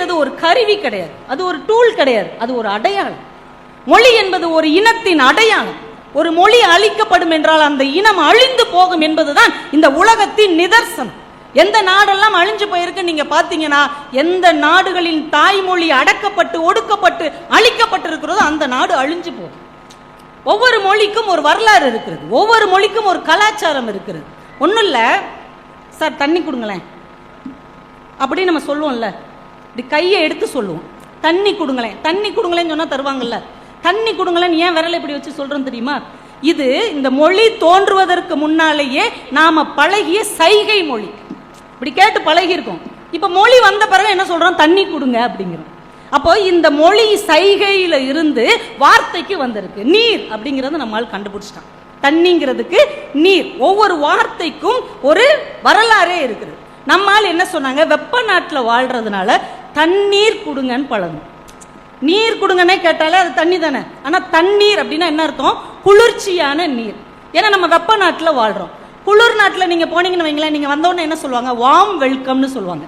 மொழிங்கிறது ஒரு கருவி கிடையாது. அது ஒரு டூல் கிடையாது. அது ஒரு அடையாளம். மொழி என்பது ஒரு இனத்தின் அடையாளம். ஒரு மொழி அழிக்கப்படும் என்றால் அந்த இனம் அழிந்து போகும் என்பதுதான் இந்த உலகத்தின் நிதர்சனம். எந்த நாடெல்லாம் அழிஞ்சு போயிருக்கு நீங்க பாத்தீங்கன்னா எந்த நாடுகளின் தாய்மொழி அடக்கப்பட்டு ஒடுக்கப்பட்டு அழிக்கப்பட்டிருக்கிறதோ அந்த நாடு அழிஞ்சு போகும் ஒவ்வொரு மொழிக்கும் ஒரு வரலாறு இருக்கிறது. ஒவ்வொரு மொழிக்கும் ஒரு கலாச்சாரம் இருக்கிறது. ஒன்றும் இல்லை. சார் தண்ணி கொடுங்களேன். அப்படின்னு நம்ம சொல்லுவோம்ல. இப்படி கையை எடுத்து சொல்லுவோம். தண்ணி கொடுங்களேன் தண்ணி கொடுங்களேன்னு சொன்னால் தருவாங்கல்ல. தண்ணி கொடுங்களேன்னு ஏன் விரலை இப்படி வச்சு சொல்றோம் தெரியுமா? இது இந்த மொழி தோன்றுவதற்கு முன்னாலேயே நாம பழகிய சைகை மொழி. இப்படி கேட்டு பழகியிருக்கோம். இப்போ மொழி வந்த பிறகு என்ன சொல்றோம்? தண்ணி கொடுங்க அப்படிங்கிறோம். அப்போ இந்த மொழி சைகையில இருந்து வார்த்தைக்கு வந்திருக்கு. நீர் அப்படிங்கிறத நம்மால் கண்டுபிடிச்சிட்டான். தண்ணிங்கிறதுக்கு நீர். ஒவ்வொரு வார்த்தைக்கும் ஒரு வரலாறே இருக்குது. நம்மால் என்ன சொன்னாங்க? வெப்ப நாட்டில் வாழ்கிறதுனால தண்ணீர் கொடுங்கன்னு பழகும் நீர் கொடுங்கன்னே கேட்டாலே அது தண்ணி தானே. ஆனால் தண்ணீர் அப்படின்னா என்ன அர்த்தம்? குளிர்ச்சியான நீர். ஏன்னா நம்ம வெப்ப நாட்டில் வாழ்கிறோம் குளிர் நாட்டில் நீங்கள் போனீங்கன்னு வைங்களேன் நீங்கள் வந்தோடனே என்ன சொல்லுவாங்க? வார்ம் வெல்கம்னு சொல்லுவாங்க.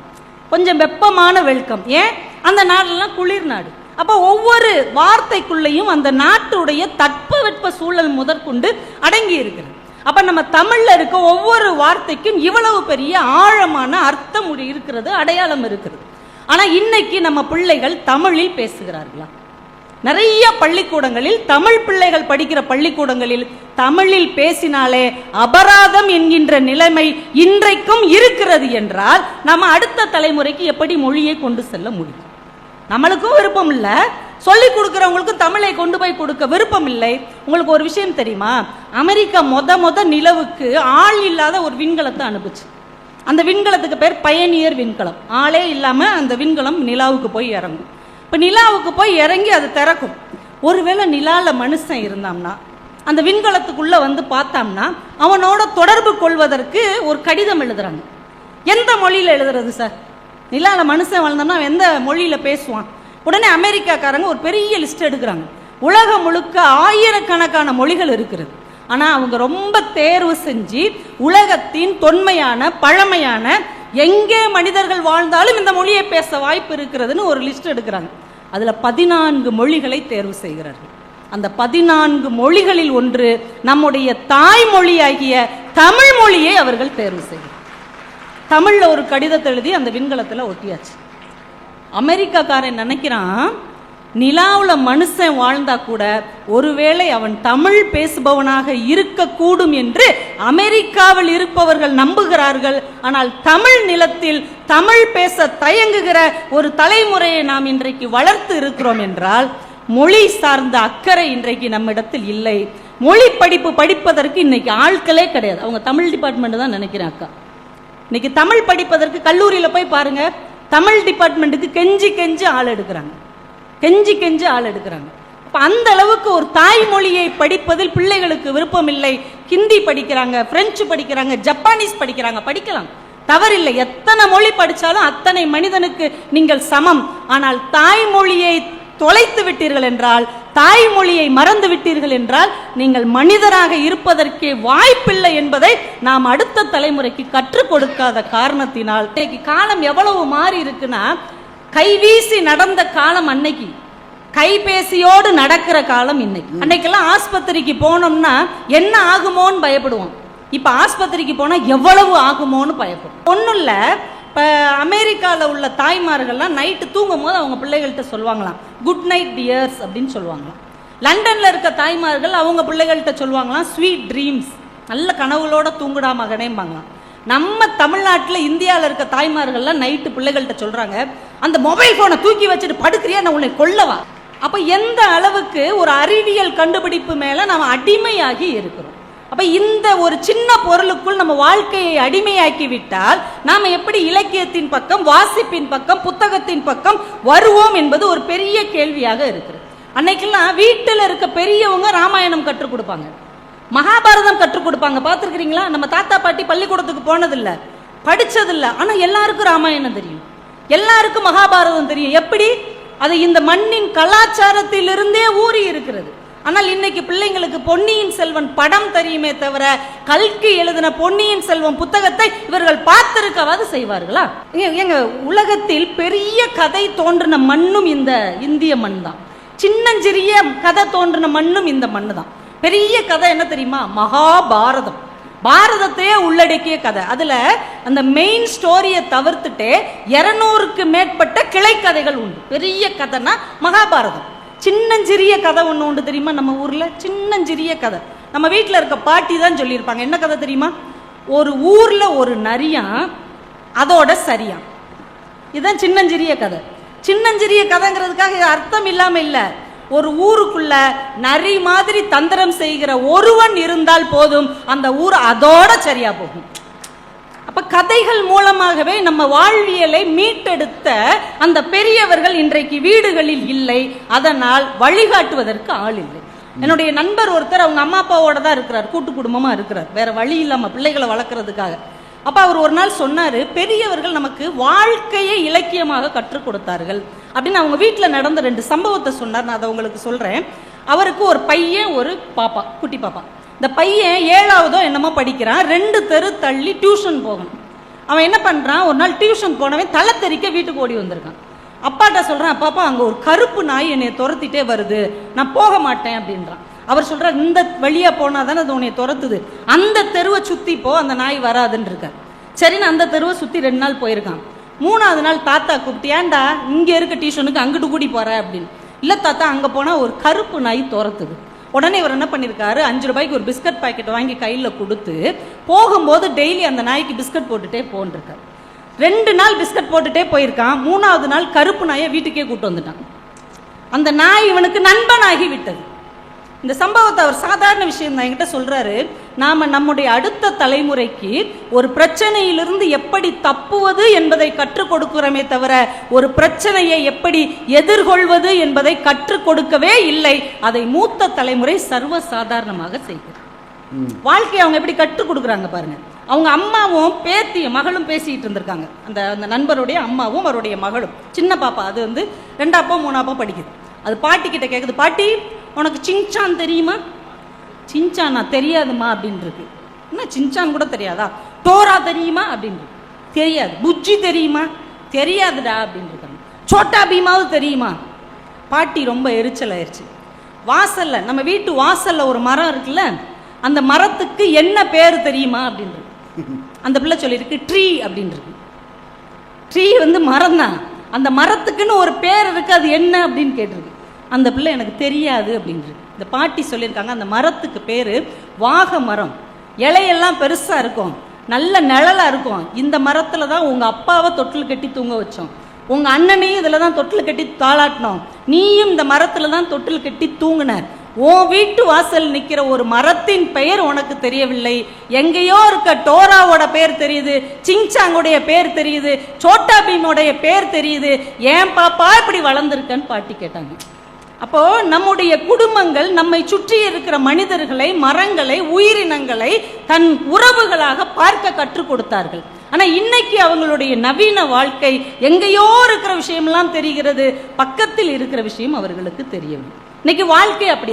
கொஞ்சம் வெப்பமான வெல்கம் ஏன்? அந்த நாடெல்லாம் குளிர் நாடு. அப்போ ஒவ்வொரு வார்த்தைக்குள்ளேயும் அந்த நாட்டுடைய தட்பவெட்ப சூழல் முதற்கொண்டு அடங்கி இருக்கிறது அப்ப நம்ம தமிழ்ல இருக்க ஒவ்வொரு வார்த்தைக்கும் இவ்வளவு பெரிய ஆழமான அர்த்தம் இருக்கிறது அடையாளம் இருக்கிறது ஆனா இன்னைக்கு நம்ம பிள்ளைகள் தமிழில் பேசுகிறார்களா? நிறைய பள்ளிக்கூடங்களில் தமிழ் பிள்ளைகள் படிக்கிற பள்ளிக்கூடங்களில் தமிழில் பேசினாலே அபராதம் என்கின்ற நிலைமை இன்றைக்கும் இருக்கிறது என்றால் நம்ம அடுத்த தலைமுறைக்கு எப்படி மொழியை கொண்டு செல்ல முடியும்? நம்மளுக்கும் விருப்பம் இல்லை. சொல்லி கொடுக்குறவங்களுக்கும் தமிழை கொண்டு போய் கொடுக்க விருப்பம் இல்லை உங்களுக்கு ஒரு விஷயம் தெரியுமா? அமெரிக்கா மொத மொத நிலவுக்கு ஆள் இல்லாத ஒரு விண்கலத்தை அனுப்புச்சு. அந்த விண்கலத்துக்கு பேர் பயணியர் விண்கலம். ஆளே இல்லாமல் அந்த விண்கலம் நிலாவுக்கு போய் இறங்கும். இப்போ நிலாவுக்கு போய் இறங்கி அது திறக்கும். ஒருவேளை நிலாவில் மனுஷன் இருந்தாம்னா அந்த விண்கலத்துக்குள்ளே வந்து பார்த்தோம்னா அவனோட தொடர்பு கொள்வதற்கு ஒரு கடிதம் எழுதுறாங்க. எந்த மொழியில் எழுதுறது சார்? நிலாவில் மனுஷன் வளர்ந்தோம்னா அவன் எந்த மொழியில் பேசுவான்? உடனே அமெரிக்காக்காரங்க ஒரு பெரிய லிஸ்ட் எடுக்கிறாங்க. உலகம் முழுக்க ஆயிரக்கணக்கான மொழிகள் இருக்கிறது. ஆனால் அவங்க ரொம்ப தேர்வு செஞ்சு உலகத்தின் தொன்மையான பழமையான எங்கே மனிதர்கள் வாழ்ந்தாலும் இந்த மொழியை பேச வாய்ப்பு இருக்கிறதுன்னு ஒரு லிஸ்ட் எடுக்கிறாங்க. அதில் பதினான்கு மொழிகளை தேர்வு செய்கிறார்கள். அந்த பதினான்கு மொழிகளில் ஒன்று நம்முடைய தாய்மொழியாகிய தமிழ் மொழியை அவர்கள் தேர்வு செய்கிறார் தமிழில் ஒரு கடிதத்தை எழுதி அந்த விண்கலத்தில் ஒட்டியாச்சு. அமெரிக்காக்காரன் நினைக்கிறான் நிலாவில் மனுஷன் வாழ்ந்தா கூட ஒருவேளை அவன் தமிழ் பேசுபவனாக இருக்கக்கூடும் என்று அமெரிக்காவில் இருப்பவர்கள் நம்புகிறார்கள். ஆனால் தமிழ் நிலத்தில் தமிழ் பேச தயங்குகிற ஒரு தலைமுறையை நாம் இன்றைக்கு வளர்த்து இருக்கிறோம் என்றால் மொழி சார்ந்த அக்கறை இன்றைக்கு நம்மிடத்தில் இல்லை. மொழி படிப்பு படிப்பதற்கு இன்னைக்கு ஆட்களே கிடையாது. அவங்க தமிழ் டிபார்ட்மெண்ட் தான் நினைக்கிறேன் அக்கா. இன்னைக்கு தமிழ் படிப்பதற்கு கல்லூரியில் போய் பாருங்கள் தமிழ் டிபார்ட்மெண்ட்டுக்கு கெஞ்சி கெஞ்சி ஆள் எடுக்கிறாங்க. கெஞ்சி கெஞ்சி ஆள் எடுக்கிறாங்க. அப்போ அந்த அளவுக்கு ஒரு தாய்மொழியை படிப்பதில் பிள்ளைகளுக்கு விருப்பம் இல்லை ஹிந்தி படிக்கிறாங்க பிரெஞ்சு படிக்கிறாங்க ஜப்பானீஸ் படிக்கிறாங்க. படிக்கலாம். தவறில்லை. எத்தனை மொழி படித்தாலும் அத்தனை மனிதனுக்கு நீங்கள் சமம். ஆனால் தாய்மொழியை தொலைத்து விட்டீர்கள் என்றால் தாய்மொழியை மறந்து விட்டீர்கள் என்றால் நீங்கள் மனிதராக இருப்பதற்கே வாய்ப்பில்லை என்பதை நாம் அடுத்த தலைமுறைக்கு கற்றுக் கொடுக்காத காரணத்தினால். இன்னைக்கு காலம் எவ்வளவு மாறி இருக்குன்னா கைவீசி நடந்த காலம் அன்னைக்கு கைபேசியோடு நடக்கிற காலம் இன்னைக்கு. அன்னைக்கெல்லாம் ஆஸ்பத்திரிக்கு போனோம்னா என்ன ஆகுமோன்னு பயப்படுவோம். இப்ப ஆஸ்பத்திரிக்கு போனா எவ்வளவு ஆகுமோன்னு பயப்படும் ஒன்னும் இல்லை இப்போ அமெரிக்காவில் உள்ள தாய்மார்கள்லாம் நைட்டு தூங்கும் போது அவங்க பிள்ளைகள்கிட்ட சொல்லுவாங்களாம் குட் நைட் டியர்ஸ் அப்படின்னு சொல்லுவாங்களாம். லண்டனில் இருக்க தாய்மார்கள் அவங்க பிள்ளைகள்கிட்ட சொல்லுவாங்களாம் ஸ்வீட் ட்ரீம்ஸ் நல்ல கனவுகளோட தூங்குடா மகனேம்பாங்களாம். நம்ம தமிழ்நாட்டில் இந்தியாவில் இருக்க தாய்மார்கள்லாம் நைட்டு பிள்ளைகள்கிட்ட சொல்கிறாங்க அந்த மொபைல் ஃபோனை தூக்கி வச்சுட்டு படுக்கிறியா? நான் உன்னை கொல்லவா? அப்போ எந்த அளவுக்கு ஒரு அறிவியல் கண்டுபிடிப்பு மேலே நாம் அடிமையாகி இருக்கிறோம். அப்போ இந்த ஒரு சின்ன பொருளுக்குள் நம்ம வாழ்க்கையை அடிமையாக்கி விட்டால் நாம் எப்படி இலக்கியத்தின் பக்கம் வாசிப்பின் பக்கம் புத்தகத்தின் பக்கம் வருவோம் என்பது ஒரு பெரிய கேள்வியாக இருக்கிறது அன்னைக்கெல்லாம் வீட்டில் இருக்க பெரியவங்க ராமாயணம் கற்றுக் கொடுப்பாங்க. மகாபாரதம் கற்றுக் கொடுப்பாங்க. பார்த்துருக்கிறீங்களா? நம்ம தாத்தா பாட்டி பள்ளிக்கூடத்துக்கு போனதில்லை. படித்ததில்லை ஆனால் எல்லாருக்கும் ராமாயணம் தெரியும். எல்லாருக்கும் மகாபாரதம் தெரியும். எப்படி? அது இந்த மண்ணின் கலாச்சாரத்திலிருந்தே ஊறி இருக்கிறது. ஆனால் இன்னைக்கு பிள்ளைங்களுக்கு பொன்னியின் செல்வன் படம் தெரியுமே தவிர கல்கி எழுதின பொன்னியின் செல்வன் புத்தகத்தை இவர்கள் பார்த்திருக்கவாது செய்வார்களா? எங்க உலகத்தில் பெரிய கதை தோன்றின மண்ணும் இந்த இந்திய மண் தான் சின்னஞ்சிறிய கதை தோன்றின மண்ணும் இந்த மண்ணு தான் பெரிய கதை என்ன தெரியுமா? மகாபாரதம். பாரதத்தையே உள்ளடக்கிய கதை. அதுல அந்த மெயின் ஸ்டோரியை தவிர்த்துட்டு இருநூறுக்கு மேற்பட்ட கிளைக்கதைகள் உண்டு. பெரிய கதைனா மகாபாரதம். சின்னஞ்சிறிய கதை ஒன்று உண்டு தெரியுமா நம்ம ஊரில்? சின்னஞ்சிறிய கதை. நம்ம வீட்டில் இருக்க பாட்டி தான் சொல்லியிருப்பாங்க. என்ன கதை தெரியுமா? ஒரு ஊரில் ஒரு நரியான் அதோட சரியான் இதுதான் சின்னஞ்சிறிய கதை. சின்னஞ்சிறிய கதைங்கிறதுக்காக அர்த்தம் இல்லாமல் இல்லை. ஒரு ஊருக்குள்ள நரி மாதிரி தந்திரம் செய்கிற ஒருவன் இருந்தால் போதும். அந்த ஊர் அதோட சரியா போகும். அப்போ கதைகள் மூலமாகவே நம்ம வாழ்வியலை மீட்டெடுத்த அந்த பெரியவர்கள் இன்றைக்கு வீடுகளில் இல்லை. அதனால் வழிகாட்டுவதற்கு ஆள் இல்லை. என்னுடைய நண்பர் ஒருத்தர் அவங்க அம்மா அப்பாவோட தான் இருக்கிறார். கூட்டு குடும்பமாக இருக்கிறார். வேற வழி இல்லாமல் பிள்ளைகளை வளர்க்குறதுக்காக. அப்போ அவர் ஒரு நாள் சொன்னார் பெரியவர்கள் நமக்கு வாழ்க்கையை இலக்கியமாக கற்றுக் கொடுத்தார்கள். அப்படின்னு அவங்க வீட்டில் நடந்த ரெண்டு சம்பவத்தை சொன்னார். நான் அதை உங்களுக்கு சொல்கிறேன் அவருக்கு ஒரு பையன் ஒரு பாப்பா குட்டி பாப்பா. இந்த பையன் ஏழாவதோ என்னமோ படிக்கிறான் ரெண்டு தெரு தள்ளி டியூஷன் போகணும். அவன் என்ன பண்ணுறான் ஒரு நாள் டியூஷன் போனவன் தலை தெறிக்க வீட்டுக்கு ஓடி வந்திருக்கான். அப்பாட்ட சொல்கிறான் அப்பாப்பா அங்கே ஒரு கருப்பு நாய் என்னை துரத்திட்டே வருது. நான் போக மாட்டேன் அப்படின்றான். அவர் சொல்கிறார் இந்த வழியாக போனால் தானே அது உன்னை துரத்துது. அந்த தெருவை சுற்றி போ அந்த நாய் வராதுன்னு இருக்கார் சரின்னு அந்த தெருவை சுற்றி ரெண்டு நாள் போயிருக்கான். மூணாவது நாள் தாத்தா கூப்பிட்டு ஏன்டா இங்கே இருக்க டியூஷனுக்கு அங்கிட்டு கூடி போகிற அப்படின்னு. இல்லை தாத்தா அங்கே போனால் ஒரு கருப்பு நாய் துரத்துது. உடனே இவர் என்ன பண்ணியிருக்காரு அஞ்சு ரூபாய்க்கு ஒரு பிஸ்கட் பாக்கெட் வாங்கி கையில் கொடுத்து போகும்போது டெய்லி அந்த நாய்க்கு பிஸ்கட் போட்டுட்டே போன்றிருக்காரு. ரெண்டு நாள் பிஸ்கட் போட்டுட்டே போயிருக்கான். மூணாவது நாள் கருப்பு நாயை வீட்டுக்கே கூட்டு வந்துட்டான். அந்த நாய் இவனுக்கு நண்பனாகி விட்டது. இந்த சம்பவத்தை அவர் சாதாரண விஷயம் தான் என்கிட்ட சொல்றாரு. நாம நம்முடைய அடுத்த தலைமுறைக்கு ஒரு பிரச்சனையிலிருந்து எப்படி தப்புவது என்பதை கற்றுக் கொடுக்கிறோமே தவிர ஒரு பிரச்சனையை எப்படி எதிர்கொள்வது என்பதை கற்றுக் கொடுக்கவே இல்லை. அதை மூத்த தலைமுறை சர்வ சாதாரணமாக செய்கிறது வாழ்க்கையை அவங்க எப்படி கற்றுக் கொடுக்குறாங்க பாருங்க. அவங்க அம்மாவும் பேத்தியும் மகளும் பேசிட்டு இருந்திருக்காங்க. அந்த அந்த நண்பருடைய அம்மாவும் அவருடைய மகளும். சின்ன பாப்பா அது வந்து ரெண்டாப்போ மூணாப்போ படிக்குது. அது பாட்டி கிட்ட கேட்குது பாட்டி உனக்கு சிங்சான் தெரியுமா? சின்சானா தெரியாதுமா அப்படின்றது. என்ன சின்சான் கூட தெரியாதா? டோரா தெரியுமா அப்படின்றது. தெரியாது. புஜ்ஜி தெரியுமா? தெரியாதுடா அப்படின்னு சோட்டா பீமாவது தெரியுமா? பாட்டி ரொம்ப எரிச்சல் ஆயிடுச்சு வாசல்ல நம்ம வீட்டு வாசல்ல ஒரு மரம் இருக்குல்ல அந்த மரத்துக்கு என்ன பேர் தெரியுமா அப்படின்றது. அந்த பிள்ளை சொல்லியிருக்கு ட்ரீ அப்படின்றது. ட்ரீ வந்து மரம் தான் அந்த மரத்துக்குன்னு ஒரு பேர் இருக்கு அது என்ன அப்படின்னு கேட்டிருக்கு. அந்த பிள்ளை எனக்கு தெரியாது அப்படின்றது. இந்த பாட்டி சொல்லியிருக்காங்க அந்த மரத்துக்கு பேர் வாக மரம். இலையெல்லாம் பெருசாக இருக்கும் நல்ல நிழலாக இருக்கும். இந்த மரத்தில் தான் உங்கள் அப்பாவை தொட்டில் கட்டி தூங்க வச்சோம். உங்கள் அண்ணனையும் இதில் தான் தொட்டில் கட்டி தாளாட்டினோம். நீயும் இந்த மரத்தில் தான் தொட்டில் கட்டி தூங்கின. உன் வீட்டு வாசல் நிற்கிற ஒரு மரத்தின் பெயர் உனக்கு தெரியவில்லை. எங்கேயோ இருக்க டோராவோட பேர் தெரியுது சிங்சாங்குடைய பேர் தெரியுது சோட்டா பீமோடைய பேர் தெரியுது. ஏன் பாப்பா இப்படி வளர்ந்துருக்கன்னு பாட்டி கேட்டாங்க. அப்போ நம்முடைய குடும்பங்கள் நம்மை சுற்றி இருக்கிற மனிதர்களை மரங்களை உயிரினங்களை தன் உறவுகளாக பார்க்க கற்றுக் கொடுத்தார்கள். ஆனா இன்னைக்கு அவங்களுடைய நவீன வாழ்க்கை எங்கேயோ இருக்கிற விஷயமெல்லாம் தெரிகிறது. பக்கத்தில் இருக்கிற விஷயம் அவர்களுக்கு தெரியவில்லை. இன்னைக்கு வாழ்க்கை அப்படி